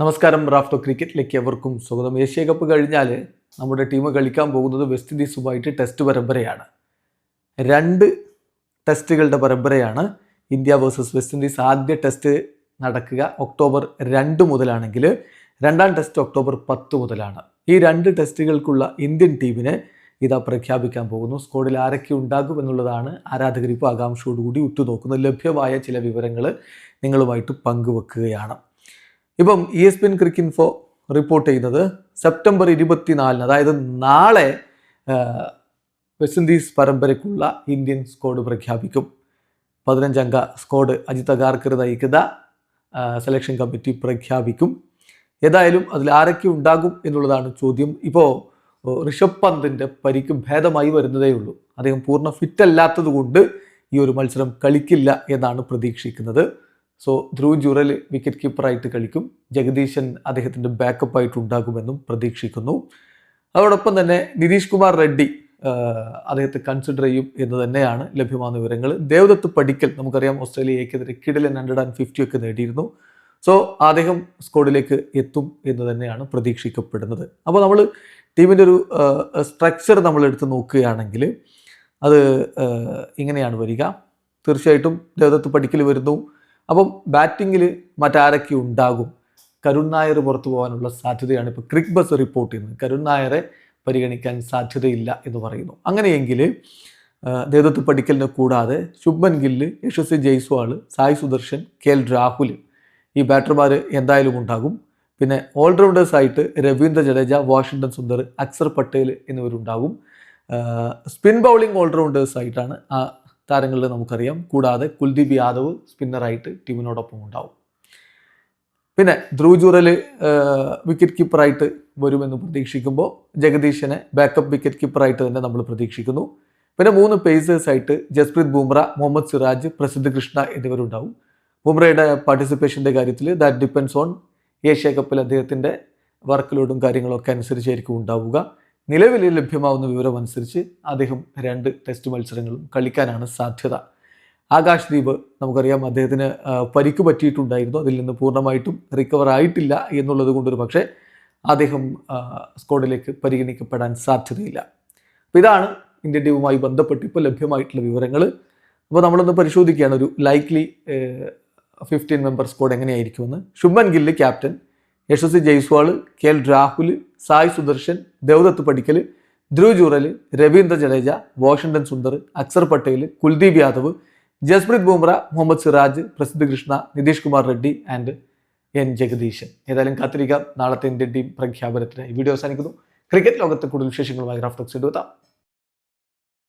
നമസ്കാരം റാഫ്റ്റോ ക്രിക്കറ്റിലേക്ക് എവർക്കും സ്വാഗതം. Asia cup കഴിഞ്ഞാൽ നമ്മുടെ ടീം കളിക്കാൻ പോകുന്നത് വെസ്റ്റ് ഇൻഡീസുമായിട്ട് ടെസ്റ്റ് പരമ്പരയാണ്. രണ്ട് ടെസ്റ്റുകളുടെ പരമ്പരയാണ് ഇന്ത്യ വേഴ്സസ് വെസ്റ്റ് ഇൻഡീസ്. ആദ്യ ടെസ്റ്റ് നടക്കുക ഒക്ടോബർ രണ്ട് മുതലാണെങ്കിൽ രണ്ടാം ടെസ്റ്റ് ഒക്ടോബർ പത്ത് മുതലാണ്. ഈ രണ്ട് ടെസ്റ്റുകൾക്കുള്ള ഇന്ത്യൻ ടീമിനെ ഇതാ പ്രഖ്യാപിക്കാൻ പോകുന്നു. സ്കോഡിൽ ആരൊക്കെ ഉണ്ടാകും എന്നുള്ളതാണ് ആരാധകർ ഇപ്പോൾ ആകാംക്ഷയോടുകൂടി ഉറ്റുനോക്കുന്നത്. ലഭ്യമായ ചില വിവരങ്ങൾ നിങ്ങളുമായിട്ട് പങ്കുവെക്കുകയാണ്. ഇപ്പം E S P N Cricinfo report ചെയ്യുന്നത് സെപ്റ്റംബർ ഇരുപത്തിനാലിന് അതായത് നാളെ വെസ്റ്റ് ഇൻഡീസ് പരമ്പരയ്ക്കുള്ള ഇന്ത്യൻ സ്ക്വാഡ് പ്രഖ്യാപിക്കും. പതിനഞ്ചംഗ സ്ക്വാഡ് അജിത് അഗാർക്കർ നയിക്കുന്ന സെലക്ഷൻ കമ്മിറ്റി പ്രഖ്യാപിക്കും. ഏതായാലും അതിൽ ആരൊക്കെ ഉണ്ടാകും എന്നുള്ളതാണ് ചോദ്യം. ഇപ്പോൾ ഋഷഭ് പന്തിന്റെ പരിക്ക് ഭേദമായി വരുന്നതേ ഉള്ളൂ. അദ്ദേഹം പൂർണ ഫിറ്റ് അല്ലാത്തത് കൊണ്ട് ഈ ഒരു മത്സരം കളിക്കില്ല എന്നാണ് പ്രതീക്ഷിക്കുന്നത്. സോ ധ്രുവ് ജുറൽ വിക്കറ്റ് കീപ്പറായിട്ട് കളിക്കും. ജഗദീശൻ അദ്ദേഹത്തിന്റെ ബാക്കപ്പായിട്ട് ഉണ്ടാകുമെന്നും പ്രതീക്ഷിക്കുന്നു. അതോടൊപ്പം തന്നെ നിതീഷ് കുമാർ റെഡ്ഡി അദ്ദേഹത്തെ കൺസിഡർ ചെയ്യും എന്ന് തന്നെയാണ് ലഭ്യമാകുന്ന വിവരങ്ങൾ. ദേവദത്ത് പഠിക്കൽ നമുക്കറിയാം ഓസ്ട്രേലിയക്കെതിരെ കിടലൻ ഹൺഡ്രഡ് ആൻഡ് ഫിഫ്റ്റി ഒക്കെ നേടിയിരുന്നു. സോ അദ്ദേഹം സ്കോഡിലേക്ക് എത്തും എന്ന് തന്നെയാണ് പ്രതീക്ഷിക്കപ്പെടുന്നത്. അപ്പോൾ നമ്മൾ ടീമിന്റെ ഒരു സ്ട്രക്ചർ നമ്മൾ എടുത്ത് നോക്കുകയാണെങ്കിൽ അത് ഇങ്ങനെയാണ് വരിക. തീർച്ചയായിട്ടും ദേവദത്ത് പഠിക്കൽ വരുന്നു. അപ്പം ബാറ്റിങ്ങിൽ മറ്റാരൊക്കെ ഉണ്ടാകും? കരുൺ നായർ പുറത്തു പോകാനുള്ള സാധ്യതയാണ് ഇപ്പോൾ ക്രിക് ബസ് റിപ്പോർട്ട് ചെയ്യുന്നത്. കരുൺ നായരെ പരിഗണിക്കാൻ സാധ്യതയില്ല എന്ന് പറയുന്നു. അങ്ങനെയെങ്കിൽ നേതൃത്വ പഠിക്കലിനെ കൂടാതെ ശുഭൻ ഗില്ല് യശസ്വി ജയ്സ്വാൾ സായ് സുദർശൻ കെ എൽ രാഹുൽ ഈ ബാറ്റർമാർ എന്തായാലും ഉണ്ടാകും. പിന്നെ ഓൾറൗണ്ടേഴ്സായിട്ട് രവീന്ദ്ര ജഡേജ വാഷിങ്ടൺ സുന്ദർ അക്സർ പട്ടേൽ എന്നിവരുണ്ടാകും. സ്പിൻ ബൗളിംഗ് ഓൾറൗണ്ടേഴ്സായിട്ടാണ് ആ താരങ്ങളിൽ നമുക്കറിയാം. കൂടാതെ കുൽദീപ് യാദവ് സ്പിന്നറായിട്ട് ടീമിനോടൊപ്പം ഉണ്ടാവും. പിന്നെ ധ്രുവ് ജൂറൽ വിക്കറ്റ് കീപ്പറായിട്ട് വരുമെന്ന് പ്രതീക്ഷിക്കുമ്പോൾ ജഗദീശനെ ബാക്കപ്പ് വിക്കറ്റ് കീപ്പറായിട്ട് തന്നെ നമ്മൾ പ്രതീക്ഷിക്കുന്നു. പിന്നെ മൂന്ന് പേസേഴ്സായിട്ട് ജസ്പ്രീത് ബുംറ മുഹമ്മദ് സിറാജ് പ്രസിദ്ധ് കൃഷ്ണ എന്നിവരുണ്ടാവും. ബുംറയുടെ പാർട്ടിസിപ്പേഷന്റെ കാര്യത്തിൽ ദാറ്റ് ഡിപ്പെൻസ് ഓൺ ഏഷ്യ കപ്പിൽ അദ്ദേഹത്തിന്റെ വർക്ക് ലോഡും കാര്യങ്ങളൊക്കെ അനുസരിച്ചായിരിക്കും ഉണ്ടാവുക. നിലവിൽ ലഭ്യമാവുന്ന വിവരമനുസരിച്ച് അദ്ദേഹം രണ്ട് ടെസ്റ്റ് മത്സരങ്ങളും കളിക്കാനാണ് സാധ്യത. ആകാശ് ദീപ് നമുക്കറിയാം അദ്ദേഹത്തിന് പരിക്ക് പറ്റിയിട്ടുണ്ടായിരുന്നു. അതിൽ നിന്ന് പൂർണമായിട്ടും റിക്കവർ ആയിട്ടില്ല എന്നുള്ളത് കൊണ്ടൊരു പക്ഷേ അദ്ദേഹം സ്ക്വാഡിലേക്ക് പരിഗണിക്കപ്പെടാൻ സാധ്യതയില്ല. അപ്പോൾ ഇതാണ് ഇന്ത്യൻ ടീമുമായി ബന്ധപ്പെട്ട് ഇപ്പോൾ ലഭ്യമായിട്ടുള്ള വിവരങ്ങൾ അപ്പോൾ നമ്മളൊന്ന് പരിശോധിക്കുകയാണ്. ഒരു likely fifteen member squad എങ്ങനെയായിരിക്കുമെന്ന്. Shubman Gill captain Yashasvi Jaiswal K L Rahul Sai Sudharsan Devdutt Padikkal Dhruv Jurel Ravindra Jadeja Washington Sundar Axar Patel Kuldeep Yadav Jasprit Bumrah Mohammed Siraj Prasidh Krishna Nitish Kumar Reddy and N Jagadeesan. ഏതായാലും കാത്തിരിക്കാം. നാളത്തെ Indian team പ്രഖ്യാപനത്തിന് ഈ video അവസാനിക്കുന്നു. Cricket ലോകത്തെ കൂടുതൽ വിശേഷങ്ങളുമായി ഗ്രാഫ്റ്റോക്സ് എടുത്താം